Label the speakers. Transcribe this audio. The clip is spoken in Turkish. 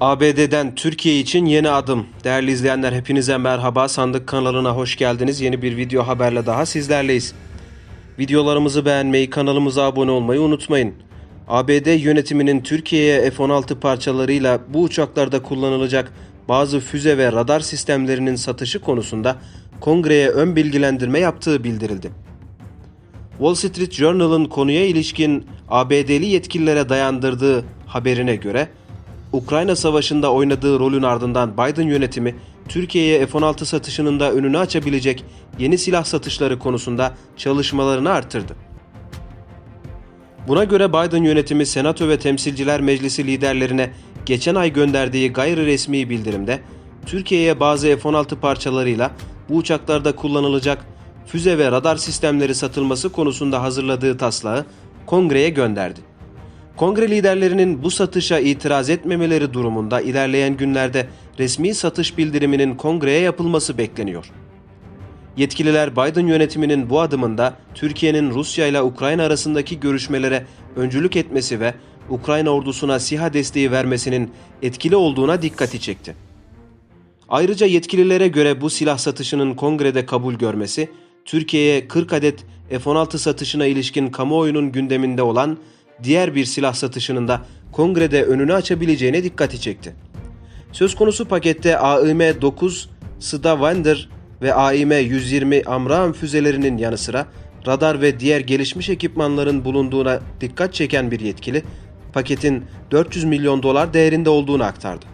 Speaker 1: ABD'den Türkiye için yeni adım. Değerli izleyenler hepinize merhaba. Sandık kanalına hoş geldiniz. Yeni bir video haberle daha sizlerleyiz. Videolarımızı beğenmeyi, kanalımıza abone olmayı unutmayın. ABD yönetiminin Türkiye'ye F-16 parçalarıyla bu uçaklarda kullanılacak bazı füze ve radar sistemlerinin satışı konusunda kongreye ön bilgilendirme yaptığı bildirildi. Wall Street Journal'ın konuya ilişkin ABD'li yetkililere dayandırdığı haberine göre Ukrayna Savaşı'nda oynadığı rolün ardından Biden yönetimi Türkiye'ye F-16 satışının da önünü açabilecek yeni silah satışları konusunda çalışmalarını artırdı. Buna göre Biden yönetimi Senato ve Temsilciler Meclisi liderlerine geçen ay gönderdiği gayri resmi bildirimde Türkiye'ye bazı F-16 parçalarıyla bu uçaklarda kullanılacak füze ve radar sistemleri satılması konusunda hazırladığı taslağı kongreye gönderdi. Kongre liderlerinin bu satışa itiraz etmemeleri durumunda ilerleyen günlerde resmi satış bildiriminin kongreye yapılması bekleniyor. Yetkililer Biden yönetiminin bu adımında Türkiye'nin Rusya ile Ukrayna arasındaki görüşmelere öncülük etmesi ve Ukrayna ordusuna SİHA desteği vermesinin etkili olduğuna dikkati çekti. Ayrıca yetkililere göre bu silah satışının kongrede kabul görmesi, Türkiye'ye 40 adet F-16 satışına ilişkin kamuoyunun gündeminde olan diğer bir silah satışının da kongrede önünü açabileceğine dikkati çekti. Söz konusu pakette AIM-9 Stavanger ve AIM-120 Amram füzelerinin yanı sıra radar ve diğer gelişmiş ekipmanların bulunduğuna dikkat çeken bir yetkili, paketin 400 milyon dolar değerinde olduğunu aktardı.